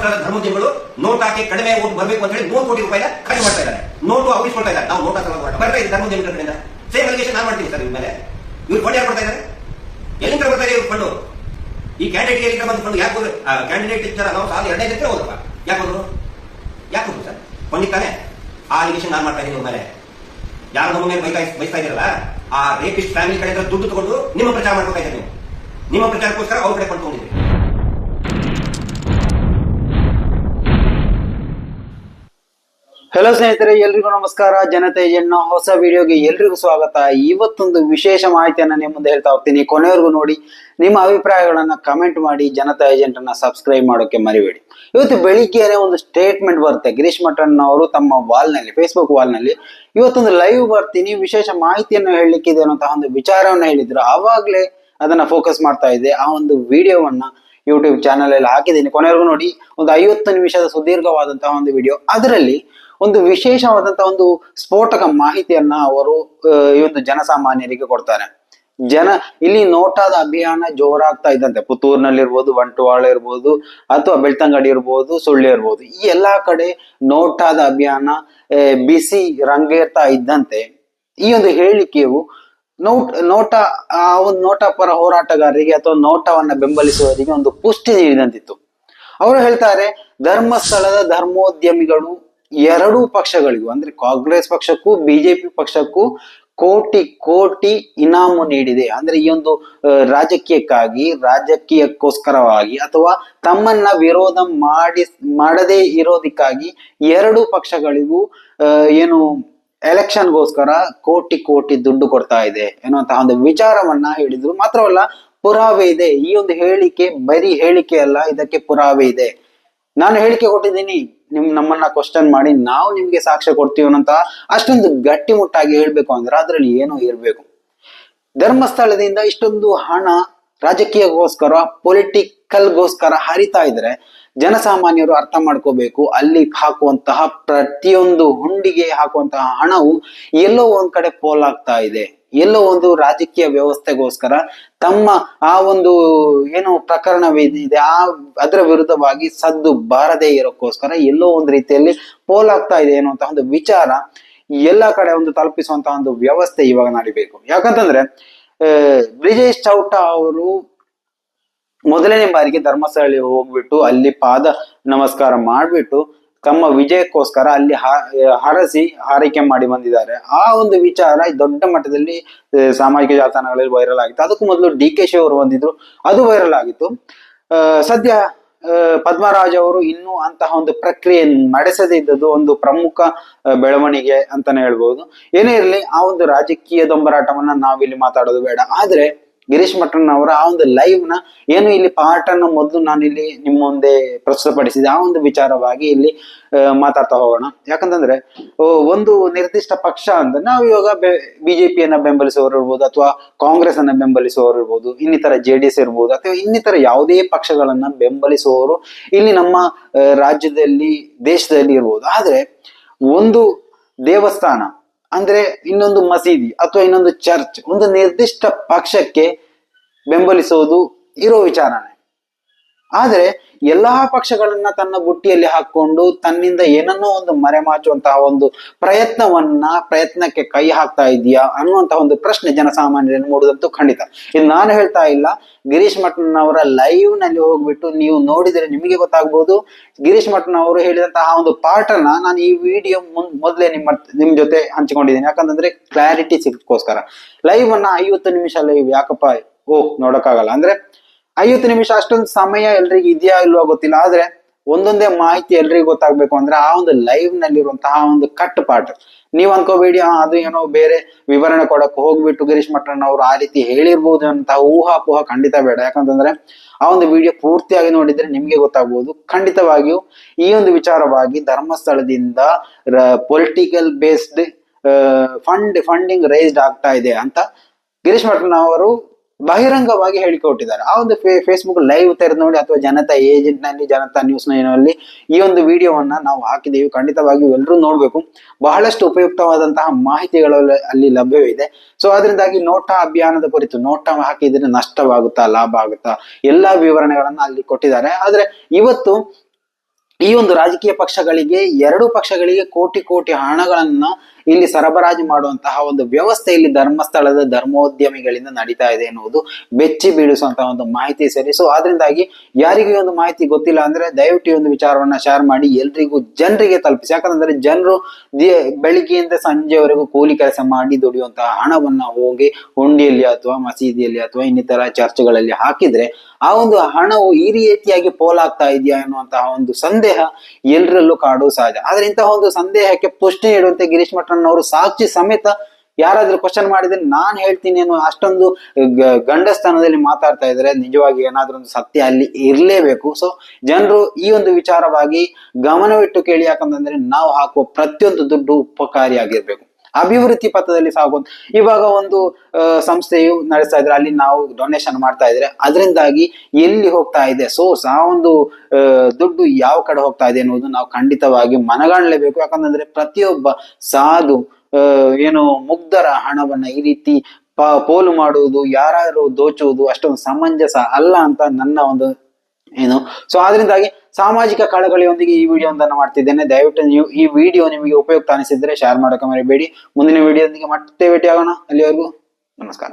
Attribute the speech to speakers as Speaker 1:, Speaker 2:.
Speaker 1: ಧರ್ಮಸ್ಥಳದ ಧರ್ಮೋದ್ಯಮಗಳು ನೋಟ್ ಹಾಕಿ ಕಡಿಮೆ ಓಟ್ ಬರಬೇಕು ಅಂತ ಹೇಳಿ ಮೂರು ಕೋಟಿ ರೂಪಾಯಿನ ಖರ್ಚು ಮಾಡ್ತಾ ಇದ್ದಾರೆ. ನೋಟು ಉಳಿಸ್ಕೊಳ್ತಾ ಇದ್ದಾರೆ. ನಾವು ನೋಟ್ ಹಾಕಲ್ಲ ಬರ್ತಾ ಇದೆ ಧರ್ಮೋದ್ಯಮಗಳ ಸೇಮ್ ಅಲಿಗೇಷನ್ ನಾನು ಮಾಡ್ತೀನಿ ಸರ್ ನಿಮ್ಮ ಮೇಲೆ. ಇವ್ರು ಫಂಡ್ ಯಾರು ಕೊಡ್ತಾ ಇದ್ದಾರೆ? ಎಲ್ಲಿಂದ ಬರ್ತಾ ಇದೆ ಇವ್ರು ಫಂಡು ಈ ಕ್ಯಾಂಡಿಡೇಟ್ ಎಲ್ಲಿಂದ ಬಂದು ಫಂಡ್ ಯಾಕೆ ಕ್ಯಾಂಡಿಡೇಟ್ ಇರ್ತಾರ ನಾವು ಸಾಲ ಎರಡನೇ ಜೊತೆ ಹೋದಪ್ಪ. ಯಾಕೆ ಹೋದ್ರು? ಯಾಕೆ ಹೋದ್ರು ಸರ್? ಫಂಡಿಗೆ ತಾನೆ? ಆ ಅಲಿಗೇಷನ್ ನಾನು ಮಾಡ್ತಾ ಇದ್ದೀನಿ ನಿಮ್ಮ ಮೇಲೆ. ಯಾರು ನಮ್ಮ ಮೇಲೆ ಬೈತಾ ಬೈಸ್ತಾ ಇದ್ದೀರಲ್ಲ? ಆ ರೇಪಿಸ್ಟ್ ಫ್ಯಾಮಿಲಿ ಕಡೆ ದುಡ್ಡು ತಗೊಂಡು ನಿಮ್ಮ ಪ್ರಚಾರ ಮಾಡ್ಕೊತಾ ನೀವು. ನಿಮ್ಮ ಪ್ರಚಾರಕ್ಕೋಸ್ಕರ ಅವ್ರ ಕಡೆ ಕೊಂಡ್ಕೊಂಡಿದ್ರಿ
Speaker 2: ಹಲೋ ಸ್ನೇಹಿತರೆ, ಎಲ್ರಿಗೂ ನಮಸ್ಕಾರ. ಜನತೆ ಜನ್ನ ಹೊಸ ವಿಡಿಯೋಗೆ ಎಲ್ರಿಗೂ ಸ್ವಾಗತ. ಇವತ್ತೊಂದು ವಿಶೇಷ ಮಾಹಿತಿಯನ್ನು ನಿಮ್ಮ ಮುಂದೆ ಹೇಳ್ತಾ ಹೋಗ್ತೀನಿ. ಕೊನೆವರೆಗೂ ನೋಡಿ, ನಿಮ್ಮ ಅಭಿಪ್ರಾಯಗಳನ್ನ ಕಮೆಂಟ್ ಮಾಡಿ, ಜನತಾ ಏಜೆಂಟ್ ಸಬ್ಸ್ಕ್ರೈಬ್ ಮಾಡೋಕೆ ಮರಿಬೇಡಿ. ಇವತ್ತು ಬೆಳಿಗ್ಗೆನೆ ಒಂದು ಸ್ಟೇಟ್ಮೆಂಟ್ ಬರುತ್ತೆ. ಗಿರೀಶ್ ಮಠನ್ ಅವರು ತಮ್ಮ ವಾಲ್ನಲ್ಲಿ ಫೇಸ್ಬುಕ್ ವಾಲ್ನಲ್ಲಿ ಇವತ್ತೊಂದು ಲೈವ್ ಬರ್ತೀನಿ. ವಿಶೇಷ ಮಾಹಿತಿಯನ್ನು ಹೇಳಲಿಕ್ಕಿದೆ ಅನ್ನೋಂತಹ ಒಂದು ವಿಚಾರವನ್ನ ಹೇಳಿದ್ರು. ಆವಾಗಲೇ ಅದನ್ನ ಫೋಕಸ್ ಮಾಡ್ತಾ ಇದ್ದೆ. ಆ ಒಂದು ವಿಡಿಯೋವನ್ನ ಯೂಟ್ಯೂಬ್ ಚಾನಲ್ ಅಲ್ಲಿ ಹಾಕಿದ್ದೀನಿ. ಕೊನೆವರೆಗೂ ನೋಡಿ, ಒಂದು ಐವತ್ತು ನಿಮಿಷದ ಸುದೀರ್ಘವಾದಂತಹ ಒಂದು ವಿಡಿಯೋ. ಅದರಲ್ಲಿ ಒಂದು ವಿಶೇಷವಾದಂತಹ ಒಂದು ಸ್ಫೋಟಕ ಮಾಹಿತಿಯನ್ನ ಅವರು ಈ ಒಂದು ಜನಸಾಮಾನ್ಯರಿಗೆ ಕೊಡ್ತಾರೆ. ಜನ ಇಲ್ಲಿ ನೋಟಾದ ಅಭಿಯಾನ ಜೋರಾಗ್ತಾ ಇದ್ದಂತೆ. ಪುತ್ತೂರಿನಲ್ಲಿರ್ಬೋದು, ಬಂಟ್ವಾಳ ಇರ್ಬೋದು, ಅಥವಾ ಬೆಳ್ತಂಗಡಿ ಇರ್ಬೋದು, ಸುಳ್ಳು ಇರ್ಬೋದು. ಈ ಎಲ್ಲಾ ಕಡೆ ನೋಟಾದ ಅಭಿಯಾನ ಬಿಸಿ ರಂಗೇರ್ತಾ ಇದ್ದಂತೆ. ಈ ಒಂದು ಹೇಳಿಕೆಯು ನೋಟ್, ನೋಟ, ಆ ಒಂದು ನೋಟ ಪರ ಹೋರಾಟಗಾರರಿಗೆ ಅಥವಾ ನೋಟವನ್ನ ಬೆಂಬಲಿಸುವವರಿಗೆ ಒಂದು ಪುಷ್ಟಿ ನೀಡಿದಂತಿತ್ತು. ಅವರು ಹೇಳ್ತಾರೆ, ಧರ್ಮಸ್ಥಳದ ಧರ್ಮೋದ್ಯಮಿಗಳು ಎರಡೂ ಪಕ್ಷಗಳಿಗೂ, ಅಂದ್ರೆ ಕಾಂಗ್ರೆಸ್ ಪಕ್ಷಕ್ಕೂ, ಬಿಜೆಪಿ ಪಕ್ಷಕ್ಕೂ ಕೋಟಿ ಕೋಟಿ ಇನಾಮು ನೀಡಿದೆ. ಅಂದ್ರೆ ಈ ಒಂದು ರಾಜಕೀಯಕ್ಕಾಗಿ, ರಾಜಕೀಯಕ್ಕೋಸ್ಕರವಾಗಿ ಅಥವಾ ತಮ್ಮನ್ನ ವಿರೋಧ ಮಾಡಿ, ಮಾಡದೇ ಇರೋದಕ್ಕಾಗಿ ಎರಡು ಪಕ್ಷಗಳಿಗೂ ಏನು ಎಲೆಕ್ಷನ್ಗೋಸ್ಕರ ಕೋಟಿ ಕೋಟಿ ದುಡ್ಡು ಕೊಡ್ತಾ ಇದೆ ಎನ್ನುವಂತಹ ಒಂದು ವಿಚಾರವನ್ನ ಹೇಳಿದ್ರು. ಮಾತ್ರವಲ್ಲ, ಪುರಾವೆ ಇದೆ. ಈ ಒಂದು ಹೇಳಿಕೆ ಬರೀ ಹೇಳಿಕೆ ಅಲ್ಲ, ಇದಕ್ಕೆ ಪುರಾವೆ ಇದೆ. ನಾನು ಹೇಳಿಕೆ ಕೊಟ್ಟಿದ್ದೀನಿ, ನಿಮ್ ನಮ್ಮನ್ನ ಕ್ವಶನ್ ಮಾಡಿ, ನಾವು ನಿಮ್ಗೆ ಸಾಕ್ಷ್ಯ ಕೊಡ್ತೀವಿ ಅಂತ ಅಷ್ಟೊಂದು ಗಟ್ಟಿಮುಟ್ಟಾಗಿ ಹೇಳ್ಬೇಕು ಅಂದ್ರೆ ಅದ್ರಲ್ಲಿ ಏನೋ ಇರ್ಬೇಕು. ಧರ್ಮಸ್ಥಳದಿಂದ ಇಷ್ಟೊಂದು ಹಣ ರಾಜಕೀಯಕ್ಕೋಸ್ಕರ ಪೊಲಿಟಿಕಲ್ಗೋಸ್ಕರ ಹರಿತಾ ಇದ್ರೆ ಜನಸಾಮಾನ್ಯರು ಅರ್ಥ ಮಾಡ್ಕೋಬೇಕು, ಅಲ್ಲಿ ಹಾಕುವಂತಹ ಪ್ರತಿಯೊಂದು ಹುಂಡಿಗೆ ಹಾಕುವಂತಹ ಹಣವು ಎಲ್ಲೋ ಒಂದ್ ಕಡೆ ಪೋಲಾಗ್ತಾ ಇದೆ. ಎಲ್ಲೋ ಒಂದು ರಾಜಕೀಯ ವ್ಯವಸ್ಥೆಗೋಸ್ಕರ ತಮ್ಮ ಆ ಒಂದು ಏನು ಪ್ರಕರಣವಿದೆ, ಆ ಅದರ ವಿರುದ್ಧವಾಗಿ ಸದ್ದು ಬಾರದೇ ಇರೋಕ್ಕೋಸ್ಕರ ಎಲ್ಲೋ ಒಂದು ರೀತಿಯಲ್ಲಿ ಪೋಲಾಗ್ತಾ ಇದೆ ಅನ್ನುವಂತಹ ಒಂದು ವಿಚಾರ ಎಲ್ಲ ಕಡೆ ಒಂದು ತಲುಪಿಸುವಂತಹ ಒಂದು ವ್ಯವಸ್ಥೆ ಇವಾಗ ನಡಿಬೇಕು. ಯಾಕಂತಂದ್ರೆ ಬ್ರಿಜೇಶ್ ಚೌಟ ಅವರು ಮೊದಲನೇ ಬಾರಿಗೆ ಧರ್ಮಸ್ಥಳಕ್ಕೆ ಹೋಗ್ಬಿಟ್ಟು ಅಲ್ಲಿ ಪಾದ ನಮಸ್ಕಾರ ಮಾಡ್ಬಿಟ್ಟು ತಮ್ಮ ವಿಜಯಕ್ಕೋಸ್ಕರ ಅಲ್ಲಿ ಹರಸಿ ಹಾರೈಕೆ ಮಾಡಿ ಬಂದಿದ್ದಾರೆ. ಆ ಒಂದು ವಿಚಾರ ದೊಡ್ಡ ಮಟ್ಟದಲ್ಲಿ ಸಾಮಾಜಿಕ ಜಾಲತಾಣಗಳಲ್ಲಿ ವೈರಲ್ ಆಗಿತ್ತು. ಅದಕ್ಕೂ ಮೊದಲು ಡಿ ಕೆ ಶಿ ಅವರು ಬಂದಿದ್ರು. ಅದು ವೈರಲ್ ಆಗಿತ್ತು. ಸದ್ಯ ಪದ್ಮರಾಜ್ ಅವರು ಇನ್ನೂ ಅಂತಹ ಒಂದು ಪ್ರಕ್ರಿಯೆ ನಡೆಸದೇ ಇದ್ದದ್ದು ಒಂದು ಪ್ರಮುಖ ಬೆಳವಣಿಗೆ ಅಂತಾನೆ ಹೇಳ್ಬೋದು. ಏನೇ ಇರಲಿ, ಆ ಒಂದು ರಾಜಕೀಯ ದೊಂಬರಾಟವನ್ನ ನಾವಿಲ್ಲಿ ಮಾತಾಡೋದು ಬೇಡ. ಆದ್ರೆ ಗಿರೀಶ್ ಮಠನ್ ಅವರ ಆ ಒಂದು ಲೈವ್ನ ಏನು ಇಲ್ಲಿ ಪಾರ್ಟ್ ಅನ್ನ ಮೊದಲು ನಾನು ಇಲ್ಲಿ ನಿಮ್ಮ ಮುಂದೆ ಪ್ರಸ್ತುತಪಡಿಸಿದೆ. ಆ ಒಂದು ವಿಚಾರವಾಗಿ ಇಲ್ಲಿ ಮಾತಾಡ್ತಾ ಹೋಗೋಣ. ಯಾಕಂತಂದ್ರೆ ಒಂದು ನಿರ್ದಿಷ್ಟ ಪಕ್ಷ ಅಂತ ನಾವು ಇವಾಗ ಬಿಜೆಪಿಯನ್ನ ಬೆಂಬಲಿಸುವವರು ಇರ್ಬೋದು ಅಥವಾ ಕಾಂಗ್ರೆಸ್ ಅನ್ನ ಬೆಂಬಲಿಸುವವರು ಇರ್ಬೋದು, ಇನ್ನಿತರ ಜೆ ಡಿ ಎಸ್ ಇರ್ಬೋದು, ಅಥವಾ ಇನ್ನಿತರ ಯಾವುದೇ ಪಕ್ಷಗಳನ್ನ ಬೆಂಬಲಿಸುವವರು ಇಲ್ಲಿ ನಮ್ಮ ರಾಜ್ಯದಲ್ಲಿ, ದೇಶದಲ್ಲಿ ಇರ್ಬೋದು. ಆದ್ರೆ, ಒಂದು ದೇವಸ್ಥಾನ ಅಂದ್ರೆ ಇನ್ನೊಂದು ಮಸೀದಿ ಅಥವಾ ಇನ್ನೊಂದು ಚರ್ಚ್ ಒಂದು ನಿರ್ದಿಷ್ಟ ಪಕ್ಷಕ್ಕೆ ಬೆಂಬಲಿಸುವುದು ಇರೋ ವಿಚಾರನೆ. ಆದ್ರೆ ಎಲ್ಲಾ ಪಕ್ಷಗಳನ್ನ ತನ್ನ ಬುಟ್ಟಿಯಲ್ಲಿ ಹಾಕೊಂಡು ತನ್ನಿಂದ ಏನನ್ನೋ ಒಂದು ಮರೆಮಾಚುವಂತಹ ಒಂದು ಪ್ರಯತ್ನವನ್ನ ಪ್ರಯತ್ನಕ್ಕೆ ಕೈ ಹಾಕ್ತಾ ಇದೆಯಾ ಅನ್ನುವಂತಹ ಒಂದು ಪ್ರಶ್ನೆ ಜನಸಾಮಾನ್ಯರನ್ನು ಮೂಡುದಂತೂ ಖಂಡಿತ. ಇದು ನಾನು ಹೇಳ್ತಾ ಇಲ್ಲ, ಗಿರೀಶ್ ಮಠನ್ ಅವರ ಲೈವ್ನಲ್ಲಿ ಹೋಗ್ಬಿಟ್ಟು ನೀವು ನೋಡಿದರೆ ನಿಮಗೆ ಗೊತ್ತಾಗ್ಬೋದು. ಗಿರೀಶ್ ಮಠನ್ ಅವರು ಹೇಳಿದಂತಹ ಒಂದು ಪಾಠನ ನಾನು ಈ ವಿಡಿಯೋ ಮೊದಲೇ ನಿಮ್ಮ ನಿಮ್ ಜೊತೆ ಹಂಚಿಕೊಂಡಿದ್ದೀನಿ. ಯಾಕಂತಂದ್ರೆ ಕ್ಲಾರಿಟಿ ಸಿಗೋಸ್ಕರ ಲೈವ್ ಅನ್ನ ಐವತ್ತು ನಿಮಿಷ ಲೈವ್ ಯಾಕಪ್ಪ? ಓ ನೋಡಕ್ಕಾಗಲ್ಲ. ಅಂದ್ರೆ ಐವತ್ತು ನಿಮಿಷ ಅಷ್ಟೊಂದು ಸಮಯ ಎಲ್ರಿಗೂ ಇದೆಯಾ ಇಲ್ವಾ ಗೊತ್ತಿಲ್ಲ. ಆದ್ರೆ ಒಂದೊಂದೇ ಮಾಹಿತಿ ಎಲ್ರಿಗೂ ಗೊತ್ತಾಗ್ಬೇಕು ಅಂದ್ರೆ ಆ ಒಂದು ಲೈವ್ ನಲ್ಲಿರುವಂತಹ ಒಂದು ಕಟ್ ಪಾಠ ನೀವ್ ಅನ್ಕೋಬೇಡಿ ಅದು ಏನೋ ಬೇರೆ ವಿವರಣೆ ಕೊಡಕ್ ಹೋಗ್ಬಿಟ್ಟು ಗಿರೀಶ್ ಮಠನ್ ಅವರು ಆ ರೀತಿ ಹೇಳಿರ್ಬೋದು ಅಂತ ಊಹಾಪೋಹ ಖಂಡಿತ ಬೇಡ. ಯಾಕಂತಂದ್ರೆ ಆ ಒಂದು ವಿಡಿಯೋ ಪೂರ್ತಿಯಾಗಿ ನೋಡಿದ್ರೆ ನಿಮ್ಗೆ ಗೊತ್ತಾಗ್ಬೋದು. ಖಂಡಿತವಾಗಿಯೂ ಈ ಒಂದು ವಿಚಾರವಾಗಿ ಧರ್ಮಸ್ಥಳದಿಂದ political based fund funding raised ಆಗ್ತಾ ಇದೆ ಅಂತ ಗಿರೀಶ್ ಮಠನ್ ಅವರು ಬಹಿರಂಗವಾಗಿ ಹೇಳಿಕೊಟ್ಟಿದ್ದಾರೆ. ಆ ಒಂದು ಫೇಸ್ಬುಕ್ ಲೈವ್ ತೆರೆದು ನೋಡಿ ಅಥವಾ ಜನತಾ ಏಜೆಂಟ್ನಲ್ಲಿ ಜನತಾ ನ್ಯೂಸ್ನಲ್ಲಿ ಈ ಒಂದು ವಿಡಿಯೋವನ್ನ ನಾವು ಹಾಕಿದ್ದೀವಿ. ಖಂಡಿತವಾಗಿ ಎಲ್ಲರೂ ನೋಡಬೇಕು. ಬಹಳಷ್ಟು ಉಪಯುಕ್ತವಾದಂತಹ ಮಾಹಿತಿಗಳು ಅಲ್ಲಿ ಲಭ್ಯವಿದೆ. ಸೊ ಅದರಿಂದಾಗಿ ನೋಟಾ ಅಭಿಯಾನದ ಕುರಿತು ನೋಟ ಹಾಕಿದ್ರೆ ನಷ್ಟವಾಗುತ್ತಾ, ಲಾಭ ಆಗುತ್ತಾ, ಎಲ್ಲಾ ವಿವರಣೆಗಳನ್ನ ಅಲ್ಲಿ ಕೊಟ್ಟಿದ್ದಾರೆ. ಆದ್ರೆ ಇವತ್ತು ಈ ಒಂದು ರಾಜಕೀಯ ಪಕ್ಷಗಳಿಗೆ, ಎರಡು ಪಕ್ಷಗಳಿಗೆ ಕೋಟಿ ಕೋಟಿ ಹಣಗಳನ್ನ ಇಲ್ಲಿ ಸರಬರಾಜು ಮಾಡುವಂತಹ ಒಂದು ವ್ಯವಸ್ಥೆ ಇಲ್ಲಿ ಧರ್ಮಸ್ಥಳದ ಧರ್ಮೋದ್ಯಮಿಗಳಿಂದ ನಡೀತಾ ಇದೆ ಎನ್ನುವುದು ಬೆಚ್ಚಿ ಬೀಳಿಸುವಂತಹ ಒಂದು ಮಾಹಿತಿ ಸರಿ. ಸೊ ಅದರಿಂದಾಗಿ ಯಾರಿಗೂ ಒಂದು ಮಾಹಿತಿ ಗೊತ್ತಿಲ್ಲ ಅಂದ್ರೆ ದಯವಿಟ್ಟು ಒಂದು ವಿಚಾರವನ್ನ ಶೇರ್ ಮಾಡಿ ಎಲ್ರಿಗೂ ಜನರಿಗೆ ತಲುಪಿಸಿ. ಯಾಕಂದ್ರೆ ಜನರು ಬೆಳಿಗ್ಗೆಯಿಂದ ಸಂಜೆವರೆಗೂ ಕೂಲಿ ಕೆಲಸ ಮಾಡಿ ದುಡಿಯುವಂತಹ ಹಣವನ್ನ ಹೋಗಿ ಹುಂಡಿಯಲ್ಲಿ ಅಥವಾ ಮಸೀದಿಯಲ್ಲಿ ಅಥವಾ ಇನ್ನಿತರ ಚರ್ಚ್ಗಳಲ್ಲಿ ಹಾಕಿದ್ರೆ ಆ ಒಂದು ಹಣವು ಈ ರೀತಿಯಾಗಿ ಪೋಲಾಗ್ತಾ ಇದೆಯಾ ಎನ್ನುವಂತಹ ಒಂದು ಸಂದೇಹ ಎಲ್ಲರಲ್ಲೂ ಕಾಡುವ ಸಹಜ. ಆದ್ರೆ ಇಂತಹ ಒಂದು ಸಂದೇಹಕ್ಕೆ ಪುಷ್ಟಿ ನೀಡುವಂತೆ ಗಿರೀಶ್ ಮಠನ್ ಅವರು ಸಾಕ್ಷಿ ಸಮೇತ ಯಾರಾದ್ರೂ ಕ್ವಶನ್ ಮಾಡಿದ್ರೆ ನಾನ್ ಹೇಳ್ತೀನಿ ಅನ್ನೋ ಅಷ್ಟೊಂದು ಗಂಡಸ್ಥಾನದಲ್ಲಿ ಮಾತಾಡ್ತಾ ಇದ್ರೆ ನಿಜವಾಗಿ ಏನಾದ್ರೂ ಒಂದು ಸತ್ಯ ಅಲ್ಲಿ ಇರಲೇಬೇಕು. ಸೊ ಜನರು ಈ ಒಂದು ವಿಚಾರವಾಗಿ ಗಮನವಿಟ್ಟು ಕೇಳಿ ಯಾಕಂತಂದ್ರೆ ನಾವು ಹಾಕುವ ಪ್ರತಿಯೊಂದು ದುಡ್ಡು ಉಪಕಾರಿಯಾಗಿರ್ಬೇಕು. ಅಭಿವೃದ್ಧಿ ಪಥದಲ್ಲಿ ಸಾಗುವಂತ ಇವಾಗ ಒಂದು ಸಂಸ್ಥೆಯು ನಡೆಸ್ತಾ ಇದ್ರೆ ಅಲ್ಲಿ ನಾವು ಡೊನೇಷನ್ ಮಾಡ್ತಾ ಇದ್ರೆ ಅದರಿಂದಾಗಿ ಎಲ್ಲಿ ಹೋಗ್ತಾ ಇದೆ? ಸೊ ಆ ಒಂದು ದುಡ್ಡು ಯಾವ ಕಡೆ ಹೋಗ್ತಾ ಇದೆ ಅನ್ನೋದು ನಾವು ಖಂಡಿತವಾಗಿ ಮನಗಾಣಲೇಬೇಕು. ಯಾಕಂತಂದ್ರೆ ಪ್ರತಿಯೊಬ್ಬ ಸಾಧು ಏನು ಮುಗ್ಧರ ಹಣವನ್ನ ಈ ರೀತಿ ಪೋಲು ಮಾಡುವುದು ಯಾರು ದೋಚುವುದು ಅಷ್ಟೊಂದು ಸಮಂಜಸ ಅಲ್ಲ ಅಂತ ನನ್ನ ಒಂದು, ಏನು. ಸೊ ಆದ್ರಿಂದಾಗಿ ಸಾಮಾಜಿಕ ಕಳಗಳಿಯೊಂದಿಗೆ ಈ ವಿಡಿಯೋ ಒಂದನ್ನು ಮಾಡ್ತಿದ್ದೇನೆ. ದಯವಿಟ್ಟು ನೀವು ಈ ವಿಡಿಯೋ ನಿಮಗೆ ಉಪಯುಕ್ತ ಅನಿಸಿದ್ರೆ ಶೇರ್ ಮಾಡೋಕೆ ಮರಿಬೇಡಿ. ಮುಂದಿನ ವಿಡಿಯೋದೊಂದಿಗೆ ಮತ್ತೆ ಭೇಟಿ ಆಗೋಣ ಅಲ್ಲಿವರೆಗೂ ನಮಸ್ಕಾರ.